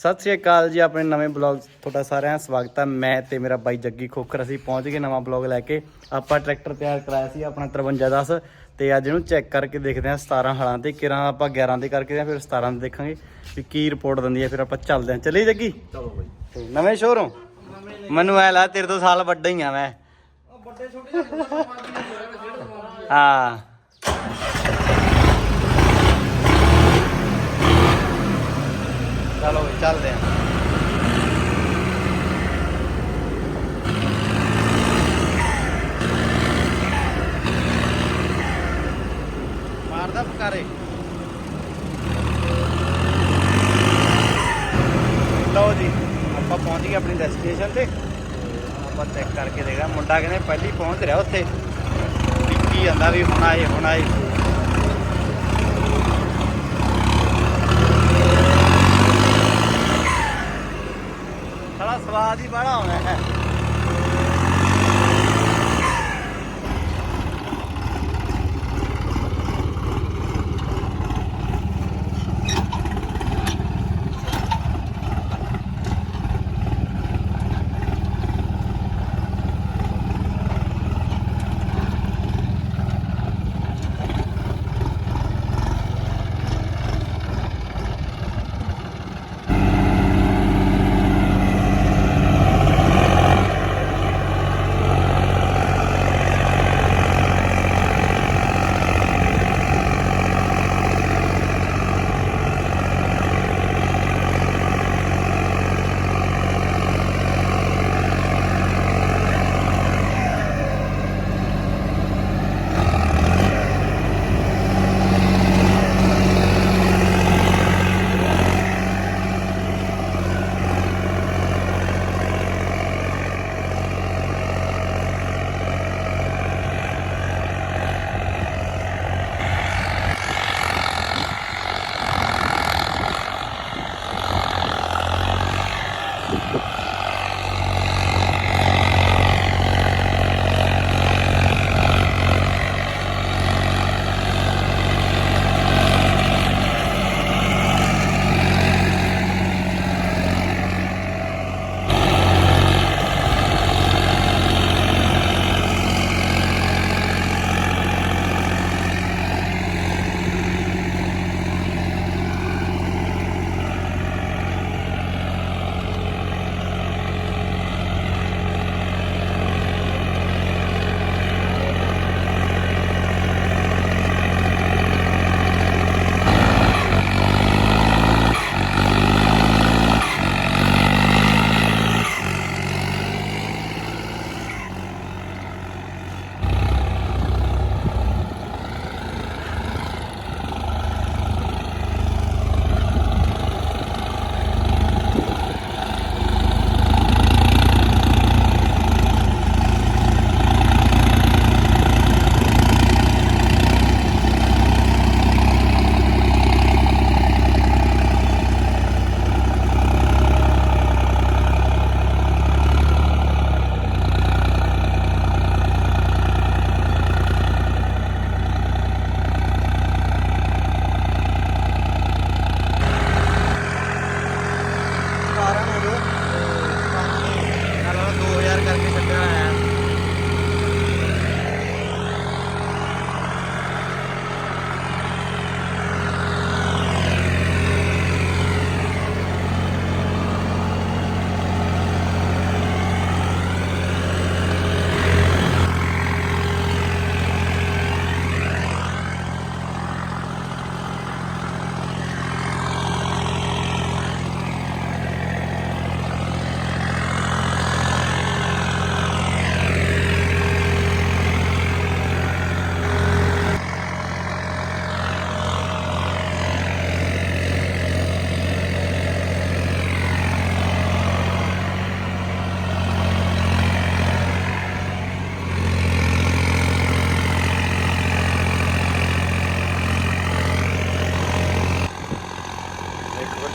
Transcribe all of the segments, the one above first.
ਸਤਿ ਸ਼੍ਰੀ ਅਕਾਲ ਜੀ ਆਪਣੇ ਨਵੇਂ ਬਲੌਗ ਤੁਹਾਡਾ ਸਾਰਿਆਂ ਦਾ ਸਵਾਗਤ ਹੈ। ਮੈਂ ਤੇ ਮੇਰਾ ਬਾਈ ਜੱਗੀ ਖੋਖਰ ਅਸੀਂ ਪਹੁੰਚ ਗਏ ਨਵਾਂ ਬਲੌਗ ਲੈ ਕੇ। ਆਪਾਂ ਟਰੈਕਟਰ ਤਿਆਰ ਕਰਾਇਆ ਸੀ ਆਪਣਾ 5310 ਤੇ ਅੱਜ ਇਹਨੂੰ ਚੈੱਕ ਕਰਕੇ ਦੇਖਦੇ ਹਾਂ 17 ਹਲਾਂ ਤੇ ਕਿਰਾਂ ਆਪਾਂ 11 ਦੇ ਕਰਕੇ ਜਾਂ ਫਿਰ 17 ਦੇ ਦੇਖਾਂਗੇ ਵੀ ਕੀ ਰਿਪੋਰਟ ਦਿੰਦੀ ਹੈ ਫਿਰ ਆਪਾਂ ਚੱਲਦੇ ਹਾਂ। ਚੱਲੀਏ ਜੱਗੀ? ਚਲੋ ਬਾਈ। ਨਵੇਂ ਸ਼ੋਰੂਮ ਮੈਨੂੰ ਐ ਲਾ ਤੇਰੇ ਤੋਂ ਸਾਲ ਵੱਡਾ ਹੀ ਆ ਮੈਂ। ਵੱਡੇ ਛੋਟੇ ਹਾਂ। ਚਲੋ ਵੀ, ਚੱਲਦੇ ਹਾਂ ਮਾਰਦਾ ਫਕਾਰੇ। ਲਓ ਜੀ, ਆਪਾਂ ਪਹੁੰਚ ਗਏ ਆਪਣੀ ਡੈਸਟੀਨੇਸ਼ਨ ਤੇ। ਆਪਾਂ ਚੈੱਕ ਕਰਕੇ ਦੇਖਦਾ ਮੁੰਡਾ ਕਹਿੰਦੇ, ਪਹਿਲੀ ਪਹੁੰਚ ਰਿਹਾ ਉੱਥੇ। ਕੀ ਜਾਂਦਾ ਵੀ ਹੁਣ ਆਏ ਹੁਣ ਆਏ। ਸਵਾਦ ਹੀ ਬੜਾ ਆਉਣਾ ਹੈ।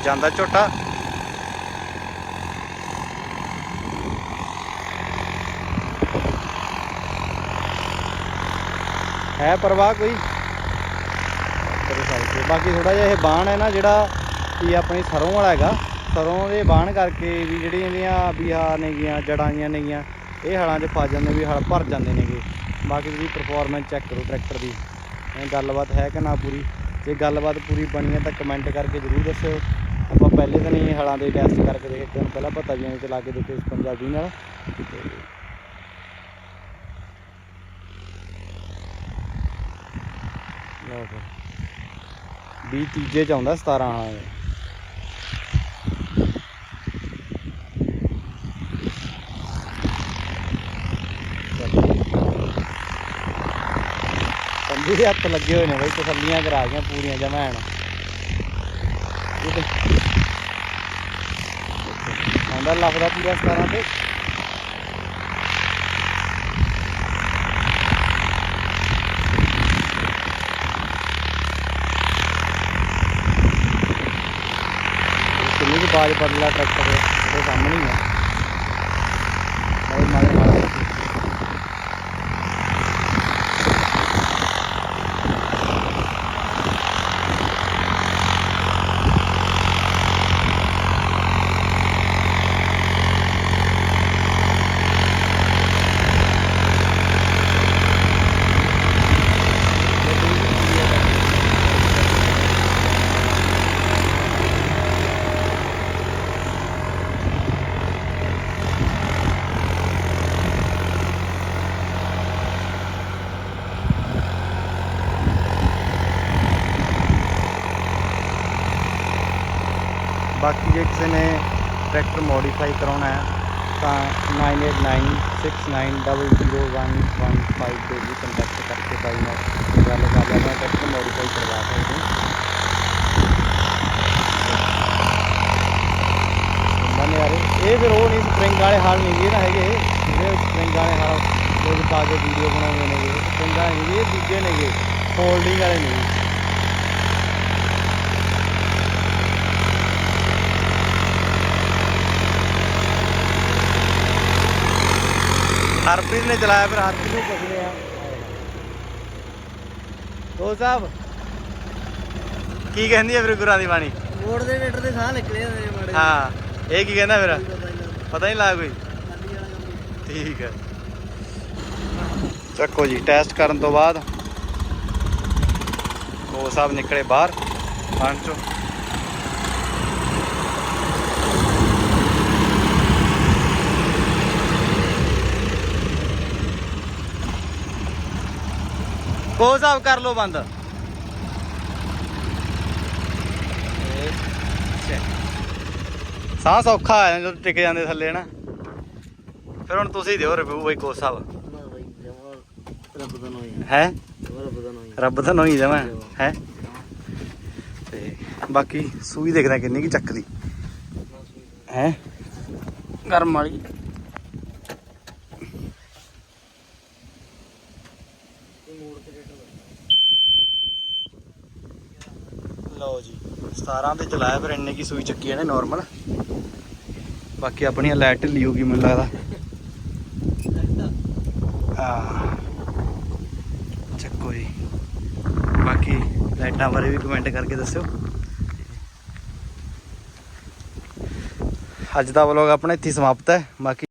ਜਾਂਦਾ ਝੋਟਾ। ਹੈ ਪਰਵਾਹ ਕੋਈ? ਬਾਕੀ ਥੋੜਾ ਜਿਹਾ ਇਹ ਬਾਣ ਹੈ ਨਾ, ਜਿਹੜਾ ਕਿ ਆਪਣੀ ਸਰੋਂ ਵਾਲਾ ਹੈਗਾ, ਸਰੋਂ ਦੇ ਬਾਣ ਕਰਕੇ ਵੀ ਜਿਹੜੀਆਂ ਇਹਦੀਆਂ ਵੀ ਆ ਨੇਗੀਆਂ ਜੜਾਂ ਨੇਗੀਆਂ, ਇਹ ਹਲਾਂ 'ਚ ਫਸ ਜਾਂਦੇ, ਵੀ ਹਲ ਭਰ ਜਾਂਦੇ ਨੇਗੇ। ਬਾਕੀ ਤੁਸੀਂ ਪਰਫਾਰਮੈਂਸ ਚੈੱਕ ਕਰੋ ਟਰੈਕਟਰ ਦੀ। ਗੱਲਬਾਤ ਹੈ ਕਿ ਨਾ ਪੂਰੀ? ਜੇ ਗੱਲਬਾਤ ਪੂਰੀ ਬਣੀ ਹੈ ਤਾਂ ਕਮੈਂਟ ਕਰਕੇ ਜ਼ਰੂਰ ਦੱਸਿਓ। ਆਪਾਂ ਪਹਿਲੇ ਦਿਨ ਹੀ ਹਲਾਂ ਦੇ ਟੈਸਟ ਕਰਕੇ ਦੇਖੇ ਤੁਹਾਨੂੰ ਪਹਿਲਾਂ ਪਤਾ ਵੀ ਚਲਾ ਕੇ ਦੇਖੇ ਇਸ ਪੰਜਾਬੀ ਨਾਲ। ਲਓ ਫਿਰ। ਵੀਹ ਤੀਜੇ ਚ ਆਉਂਦਾ 17 ਹਾਂ ਇਹ। ਦੇ ਹੱਥ ਲੱਗੇ ਹੋਏ ਨੇ ਬਈ, ਤਸੱਲੀਆਂ ਕਰਾ ਗਈਆਂ ਪੂਰੀਆਂ ਜਮੈਣ ਆਉਂਦਾ ਲੱਭਦਾ ਪੂਰਾ 17 ਤੇ। ਕਿੰਨੀ ਕੁ ਬਾਜ ਬਦਲਾ ਟਰੈਕਟਰ ਦੇ ਉਹਦੇ ਸਾਹਮਣੇ ਹੀ ਆ ਬਹੁਤ ਮਾਰੇ ਮਾਰੇ ਬਾਕੀ ਜੇ ਕਿਸੇ ਨੇ ਟਰੈਕਟਰ ਮੋਡੀਫਾਈ ਕਰਾਉਣਾ ਹੈ, ਤਾਂ 9896900115 ਤੇ ਵੀ ਕੰਟੈਕਟ ਕਰਕੇ ਬਾਈ ਨਾਲ ਗੱਲ ਕਰ ਲੈਣਾ, ਟਰੈਕਟਰ ਮੋਡੀਫਾਈ ਕਰਵਾ ਸਕਦੇ ਹੋ। ਯਾਰ। ਇਹ ਫਿਰ ਉਹ ਨਹੀਂ ਸਪ੍ਰਿੰਗ ਵਾਲੇ ਹਾਲ ਨਹੀਂ ਇਹ ਨਾ ਹੈਗੇ। ਜਿਹੜੇ ਸਪ੍ਰਿੰਗ ਵਾਲੇ ਹਾਲ ਲੋਕ ਪਾ ਕੇ ਵੀਡੀਓ ਬਣਾਉਂਦੇ ਨੇਗੇ ਸਪ੍ਰਿੰਗ ਵਾਲੇ ਨਹੀਂ ਇਹ ਦੂਜੇ ਨੇਗੇ। ਫੋਲਡਿੰਗ ਵਾਲੇ ਨਹੀਂ। ਹਰਪ੍ਰੀਤ ਨੇ ਚਲਾਇਆ ਫਿਰ ਹਰਪ੍ਰੀਤ ਨੂੰ ਪੁੱਛਦੇ ਆ ਦੋ ਸਾਹਿਬ? ਕੀ ਕਹਿੰਦੀ ਹੈ ਫਿਰ ਗੁਰਾਂ ਦੀ ਬਾਣੀ? ਮੋੜ ਦੇ ਰੇਟਰ ਦੇ ਸਾਹ ਨਿਕਲੇ ਨੇ ਮਾੜੇ ਹਾਂ ਇਹ ਕੀ ਕਹਿੰਦਾ ਫਿਰ? ਪਤਾ ਹੀ ਨਹੀਂ ਲੱਗਾ ਕੋਈ? ਹੀ। ਠੀਕ ਹੈ ਚੱਕੋ ਜੀ ਟੈਸਟ ਕਰਨ ਤੋਂ ਬਾਅਦ। ਉਹ ਸਾਹਿਬ ਨਿਕਲੇ ਬਾਹਰ ਪਾਣ ਚੋਂ। ਕੋ ਸਾਹਿਬ ਕਰ ਲੋ ਬੰਦ। ਸਾਹ ਸੌਖਾ ਆ ਜਦੋਂ ਟਿਕ ਜਾਂਦੇ ਥੱਲੇ ਨਾ ਫਿਰ ਹੁਣ ਤੁਸੀਂ ਦਿਓ ਰਿਵਿਊ ਬਈ ਕੋ ਸਾਹਿਬ। ਰੱਬ ਦਾ ਨੋਈ ਹੈ? ਰੱਬ ਦਾ ਨੋਈ ਰੱਬ ਦਾ ਨੋਈ ਜਮਾ, ਹੈ। ਤੇ ਬਾਕੀ ਸੂਈ ਦੇਖਦਾ ਕਿੰਨੀ ਕੀ ਚੱਕਦੀ। ਹੈ? ਗਰਮ ਵਾਲੀ ਮੋੜ ਤੇ ਰੇਟਰ ਲਓ ਜੀ 17 ਤੇ ਚਲਾਇਆ, ਫਿਰ ਇੰਨੇ ਕੀ ਸੂਈ ਚੱਕੀ ਇਹਨੇ ਨਾਰਮਲ ਬਾਕੀ ਆਪਣੀ ਲਾਈਟ ਢਿੱਲੀ ਹੋ ਗਈ ਮੈਨੂੰ ਲੱਗਦਾ। ਆ ਚੱਕੋ ਜੀ। ਬਾਕੀ ਲਾਈਟਾਂ ਬਾਰੇ ਵੀ ਕਮੈਂਟ ਕਰਕੇ ਦੱਸਿਓ। ਅੱਜ ਦਾ ਵਲੋਗ ਆਪਣਾ ਇੱਥੇ ਸਮਾਪਤ ਹੈ। ਬਾਕੀ